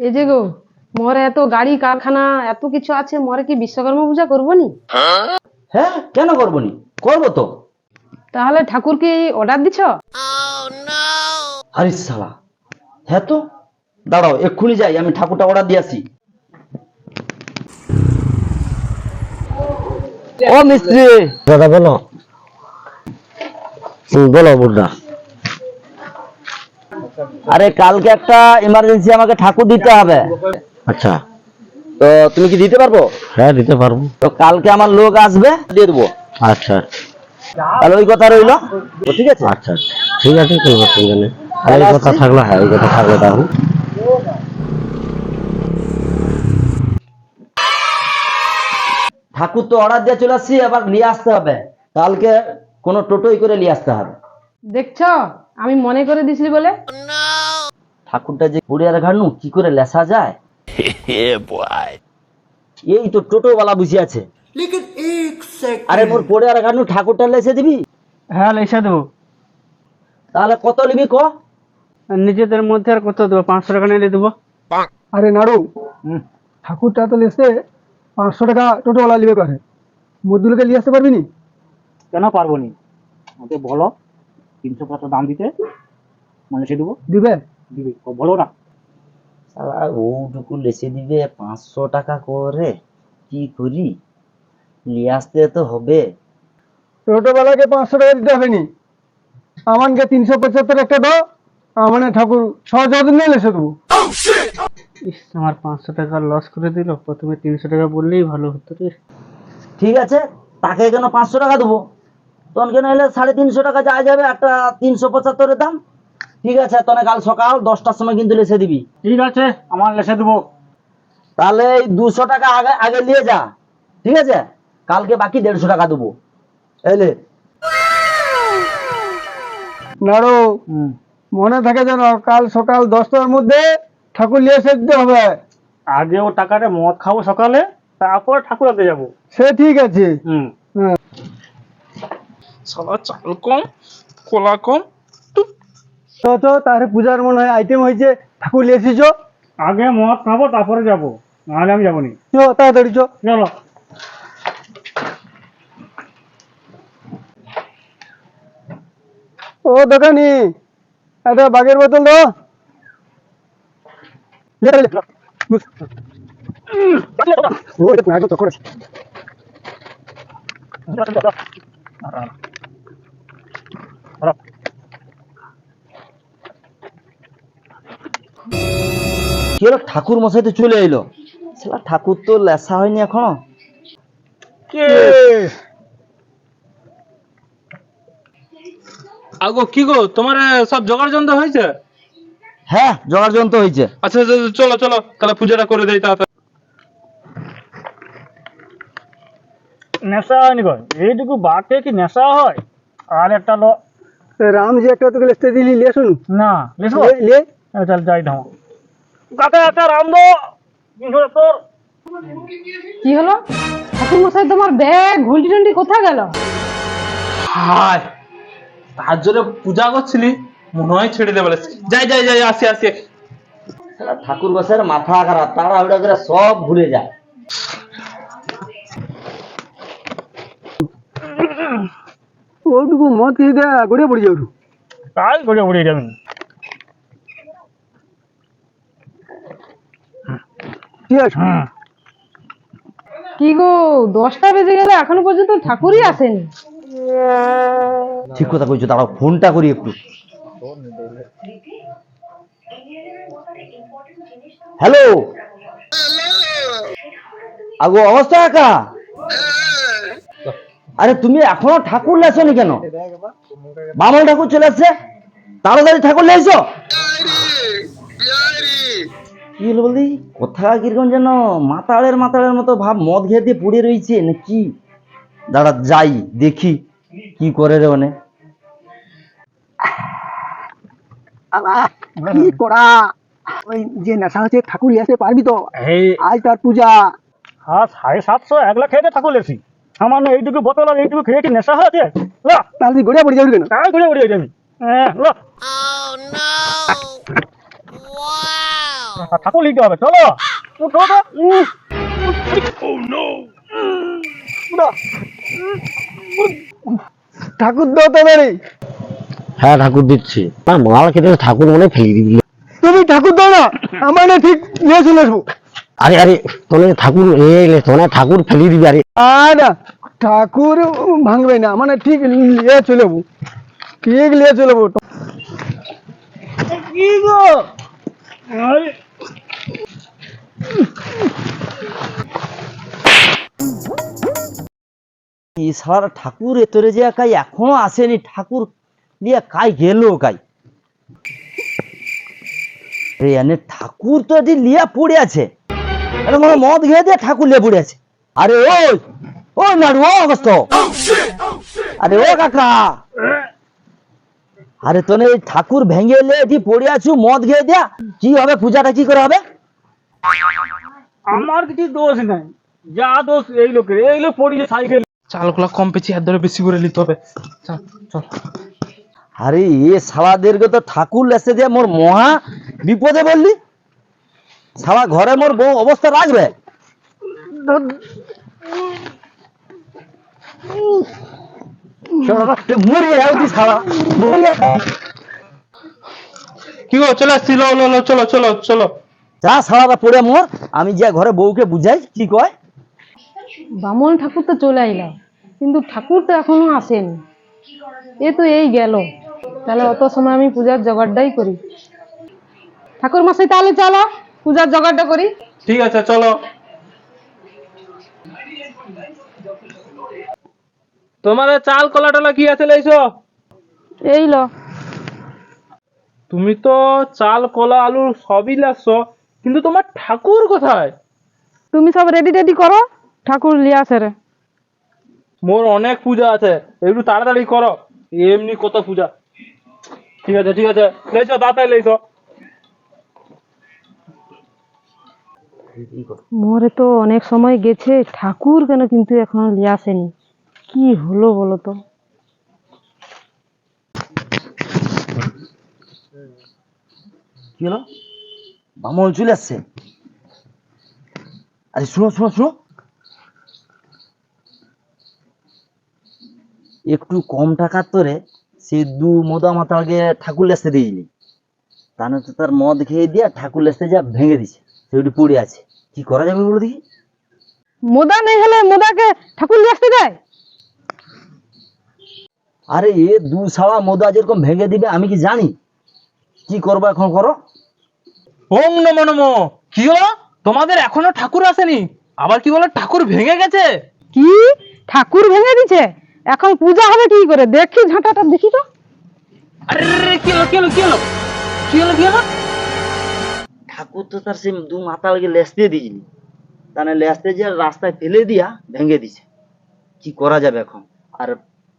এই যে গো মরে এত গাড়ি কারখানা এত কিছু আছে মরে কি বিশ্বকর্মা পূজা করব নি? হ্যাঁ কেন করব নি? করব তো। তাহলে ঠাকুর কি অর্ডার দিছ? আরে সালা হ্যাঁ তো দাঁড়াও এক্ষুনি যাই আমি ঠাকুরটা অর্ডার দিয়ে আসি। ও মিস্ত্রি। দাদা বলো। বলো বুড়া। আরে কালকে একটা ইমার্জেন্সি আমাকে ঠাকুর দিতে হবে। আচ্ছা। তো তুমি কি দিতে পারব? হ্যাঁ দিতে পারব। তো কালকে আমার লোক আসবে দিয়ে দেবো। আচ্ছা। তাহলে ওই কথা রইল। ঠিক আছে। আচ্ছা ঠিক আছে কোনো অসুবিধা নেই। আর এই কথা থাকল হ্যাঁ এই কথা থাকল তাহলে। ঠাকুর তো অর্ডার দিয়ে চলে আসছি আবার নিয়ে আসতে হবে। কালকে কোনো টোটোই করে নিয়ে আসতে হবে। দেখছ? আমি মনে করে দিছিলি বলে? ঠাকুরটা যে কুড়িয়ার ঘাড়নু কি করে লেসা যায়? এই তো টোটোওয়ালা বুঝে আছে। আরে মোর পড়িয়ার ঘাড়নু ঠাকুরটা লেসে দিবি? হ্যাঁ লেসা দেবো। তাহলে কত নিবি ক? নিজেদের মধ্যে আর কত দেবো? পাঁচশো টাকা নিলে দেবো। আরে নাড়ু ঠাকুরটা তো লেসে পাঁচশো টাকা টোটোওয়ালা নিবে করে? মজদুরকে নিয়ে আসতে পারবি নি? কেন পারব নি? ওকে বলো তিনশো কত দাম দিতে? মানে সে দেবো। দিবে? দিবি বলো না। শালা ওটুকু লেসে দিবে পাঁচশো টাকা করে কি করি? নিয়ে আসতে তো হবে। টোটোওয়ালাকে পাঁচশো টাকা দিতে হবে নি আমানকে তিনশো পঁচাত্তর একটা দাও আমানে ঠাকুর ছ হাজার নিয়ে এসে দেবো। ইস আমার পাঁচশো টাকা লস করে দিল। প্রথমে তিনশো টাকা বললেই ভালো হতো রে। ঠিক আছে তাকে কেন পাঁচশো টাকা দেবো? তখন কেন এলে সাড়ে তিনশো টাকা যা যাবে একটা তিনশো পঁচাত্তরের দাম ঠিক আছে তখন কাল সকাল দশটার সময় কিন্তু লেসে দিবি। ঠিক আছে আমার লেসে দেবো। তাহলে এই দুশো টাকা আগে আগে নিয়ে যা ঠিক আছে? কালকে বাকি দেড়শো টাকা দেবো। এলে নাড়ু মনে থাকে যেন কাল সকাল দশটার মধ্যে ঠাকুর নিয়ে এসে দিতে হবে। আগে ও টাকাটা মদ খাব সকালে তারপর ঠাকুর আনতে যাব। সে ঠিক আছে। হুম। হ্যাঁ। সালা চাল কম কলা কম তো তো তার পূজার মনে হয় আইটেম হয়েছে। ঠাকুর নিয়ে এসেছ? আগে মদ খাব তারপরে যাব। নাহলে আমি যাব নি। চো তাড়াতাড়ি চো চলো। ও দোকানি একটা বাগের বোতল দাও। ও, এটা তো করেছে। কি হলো ঠাকুর মশাই তো চলে এলো শালা ঠাকুর তো লেসা হয়নি এখনও। আগো কি গো তোমার সব জোগাড় যন্ত্র হয়েছে? হ্যাঁ জোগাড় যন্ত্র হয়েছে। আচ্ছা আচ্ছা, চলো চলো তাহলে পূজাটা করে দেই তাড়াতাড়ি। নেশা হয়নি গো? এইটুকু বাটে কি নেশা হয়? আর একটা লো রাম যে একটা তোকে লিস্টে দিলি লিয়ে শুন। না লেসো লে, লে। চল যাই ধাও তোর কি হলো? ঠাকুর মশাই তোমার ব্যাগ ঘুলটি টুন্টি কোথায় গেল? হায় তার জন্য পূজা করছিলি মনে হয় ছেড়ে দেবে যাই যাই যাই আসি আসি। ঠাকুর মশাইয়ের মাথা খারাপ তারা ওটা করে সব ভুলে যায়। ওটুকু মদ খেয়ে গড়িয়ে পড়ে যাও তাই করে উড়ে যাবেন ঠিক আছে? কি গো দশটা বেজে গেলে এখনও পর্যন্ত ঠাকুরই আসেনি। ঠিক কথা কইছো দাঁড়াও ফোনটা করি একটু। হ্যালো? আগো অবস্থা একা আরে তুমি এখনও ঠাকুর লেসনি কেন? বামল ঠাকুর চলে আসছে? তাড়াতাড়ি ঠাকুর লেসো। কি হলো বলদি কোথা কীরকম যেন মাতালের মাতালের মতো ভাব মদ খেয়ে দিয়ে পড়ে রয়েছে না কি দাঁড়া যাই দেখি কি করে রে মানে কি করা? ওই যে নেশা হচ্ছে ঠাকুর নিয়ে আসতে পারবি তো? এই আজ তার পূজা। হ্যাঁ সাড়ে সাতশো এক লাখ খেয়ে ঠাকুর লেছি সামান্য এইটুকু বোতল আর এইটুকু খেয়ে কি নেশা হয়েছে? লো। তাহলে তুই গড়িয়ে পড়ে যাবি কেন? তাই করে উড়ে যাবি। হ্যাঁ লো। ঠাকুর নিতে হবে চলো। উঠো তো। ঠাকুর দাও তাড়াতাড়ি হ্যাঁ ঠাকুর দিচ্ছি। না মাল কেটে ঠাকুর মনে ফেলে দিবি। তুমি ঠাকুর দাও না আমার না ঠিক নিয়ে চলে আসব। আরে আরে তোনে ঠাকুর এলে তোনে ঠাকুর ফেলে দিবি আরে। আর ঠাকুর ভাঙবে না মানে ঠিক নিয়ে চলে যাব ঠিক নিয়ে চলে যাব কি গো? আরে সারা ঠাকুর এতরে যে কাই এখনও আসেনি, ঠাকুর নিয়ে কাই গেল কাই? রে ঠাকুর তো এটি লিয়া পড়ে আছে। মনে মদ খেয়ে দিয়ে ঠাকুর লিয়ে পড়ে আছে। আরে ওই ও নাড়ু, ও অগস্ত। আরে ও কাকা। আরে তোনে ঠাকুর ভেঙে এলে এটি পড়ে আছু, মদ খেয়ে দিয়া, কি হবে, পূজাটা কি করে হবে? আমার কিছু দোষ নাই। যা দোষ এই লোকের এই লোক পড়িয়ে সাইকেল চালগুলা কম পেছি এর ধরে বেশি করে নিতে হবে। চল চল। আরে এ শালাদেরকে তো ঠাকুর লেসে দিয়ে মোর মহা বিপদে বললি শালা ঘরে মোর বউ অবস্থা রাখবে। মরে যাও তুই শালা মরে কি গো চলে আসছি লো লো, চলো চলো চলো। যা শালাটা পড়ে মোর আমি যে ঘরে বউকে বুঝাই কি কয়? বামন ঠাকুর তো চলে আইলাম কিন্তু ঠাকুর তো এখনও আসেনি। এ তো এই গেল তাহলে অত সময় আমি পূজার জোগাড়টাই করি। ঠাকুর মশাই তাহলে চলো পূজার জোগাড়টা করি। ঠিক আছে চলো। তোমার চাল কলা টলা কি আছে লাইছো? এই লো। তুমি তো চাল কলা আলু সবই লাগছো কিন্তু তোমার ঠাকুর কোথায়? তুমি সব রেডি টেডি করো ঠাকুর লিয়া সেরে মোর অনেক পূজা আছে একটু তাড়াতাড়ি করো এমনি কত পূজা। ঠিক আছে ঠিক আছে লেছো তাড়াতাড়ি লেছো মোরে তো অনেক সময় গেছে ঠাকুর কেন কিন্তু এখনও লিয়ে আসেনি? কি হলো বলো তো? কি হলো? বামল চলে আসছে। আরে শুনো শুনো শুনো। একটু কম টাকার তোরে সে দু মোদা মাতাকে ঠাকুর লেসতে দিয়েছিলি। তাহলে তো তার মদ খেয়ে দিয়ে ঠাকুর লেসতে যা ভেঙে দিছে। সেটি পড়ে আছে। কি করা যাবে বলো দেখি? মোদা নেই হলে মোদাকে ঠাকুর লিয়ে আসতে যায় আরে এ দু সালা মোদা যেরকম ভেঙে দিবে আমি কি জানি? কি করব এখন করো? ওম নমো নম। কি হলো? তোমাদের এখনও ঠাকুর আসেনি? আবার কি বলো ঠাকুর ভেঙে গেছে? কি? ঠাকুর ভেঙে দিছে এখন পূজা হবে কি করে? দেখি ঝাঁটাটা দেখি তো। আরে কি হলো কি হলো কি হলো? কি হলো কি হলো? ঠাকুর তো তার সে দু মাতালকে লেসতে দিয়েছিলি। তাহলে লেসতে যে রাস্তায় ফেলে দিয়া ভেঙে দিছে কি করা যাবে এখন? আর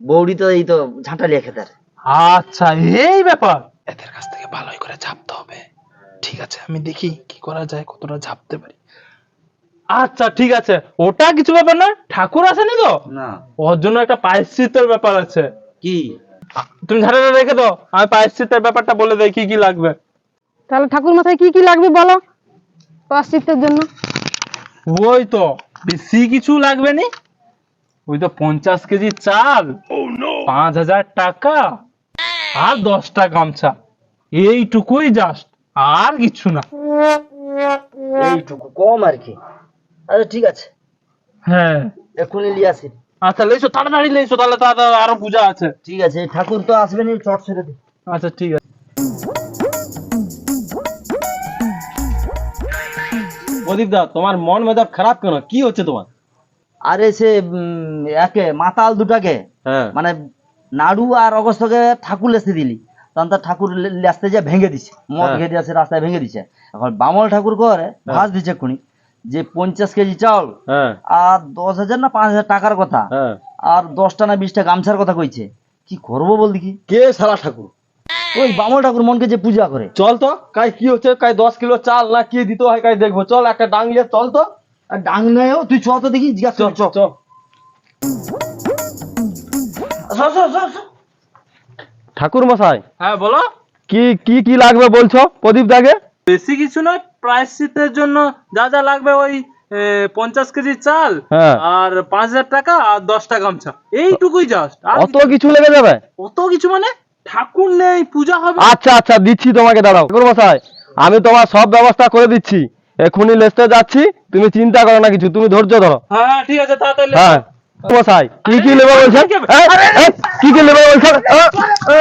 বৌড়ি তো এই তো ঝাঁটা লিয়ে খেতে আচ্ছা এই ব্যাপার। এদের কাছ থেকে ভালোই করে ঝাপতে হবে। ঠিক আছে আমি দেখি কি করা যায় কতটা ঝাপতে পারি। আচ্ছা ঠিক আছে। ওটা কিছু ব্যাপার না ঠাকুর আসেনি তো? না। ওর জন্য একটা পায়শ্চিত্তের ব্যাপার আছে। কি? তুমি ঝাড়াটা রেখে দাও আমি পায়শ্চিত্তের ব্যাপারটা বলে দেই কি কি লাগবে। তাহলে ঠাকুর মাথায় কি কি লাগবে বলো? পাশ্চিত্যের জন্য। ওই তো বেশি কিছু লাগবে নি? ওই তো পঞ্চাশ কেজি চাল পাঁচ হাজার টাকা আর দশটা গামছা। এইটুকুই জাস্ট আর কিছু না। এইটুকু কম আর কি। আচ্ছা ঠিক আছে। হ্যাঁ। এক্ষুনি নিয়ে আসি। আচ্ছা লেছো তাড়াতাড়ি লেছো তাহলে তাড়াতাড়ি আরও পূজা আছে। ঠিক আছে ঠাকুর তো আসবে না চট ছেড়ে দে। আচ্ছা ঠিক আছে। প্রদীপ দা তোমার মন মেজাজ খারাপ কেন? কি হচ্ছে তোমার? আরে সে উম, একে মাতাল দুটাকে হ্যাঁ। মানে নাড়ু আর অগস্তকে ঠাকুর লেসতে দিলি। তখন তার ঠাকুর লেসতে যা ভেঙে দিছে। মদ হ্যাঁ। খেয়ে দিয়েছে রাস্তায় ভেঙে দিছে। এখন বামল ঠাকুর করে ভাস দিছে খুনি। যে পঞ্চাশ কেজি চাউল হ্যাঁ। আর দশ হাজার না পাঁচ হাজার টাকার কথা? হ্যাঁ। আর দশটা না বিশটা গামছার কথা কইছে। কি করব বল দেখি কে সারা ঠাকুর? ওই বামল ঠাকুর মনকে যে পূজা করে। চল তো কাই কি হচ্ছে কাই দশ কিলো চাল না কি দিতে হয় কাই দেখব। চল একটা ডাং নিয়ে চল তো। আর ডাং নাইও তুই চ তো দেখি জিজ্ঞাসা চল চল। সর। ঠাকুর মশাই হ্যাঁ বলো। কি কি কি লাগবে বলছো প্রদীপ দাকে? বেশি কিছু নয় প্রায়শ্চিতের জন্য যা যা লাগবে ওই পঞ্চাশ কেজি চাল হ্যাঁ। আর পাঁচ হাজার টাকা আর দশটা গামছা। এইটুকুই জাস্ট অত কিছু লেগে যাবে? অত কিছু মানে ঠাকুর নেই পূজা হবে। আচ্ছা আচ্ছা দিচ্ছি তোমাকে দাঁড়াও। ঠাকুর মশাই আমি তোমার সব ব্যবস্থা করে দিচ্ছি। এক্ষুনি লেসতে যাচ্ছি তুমি চিন্তা করো না কিছু তুমি ধৈর্য ধরো। হ্যাঁ ঠিক আছে তাড়াতাড়ি হ্যাঁ। মশাই কি কি নেবে বলছেন কি কি নেবে বলছেন আ, আ,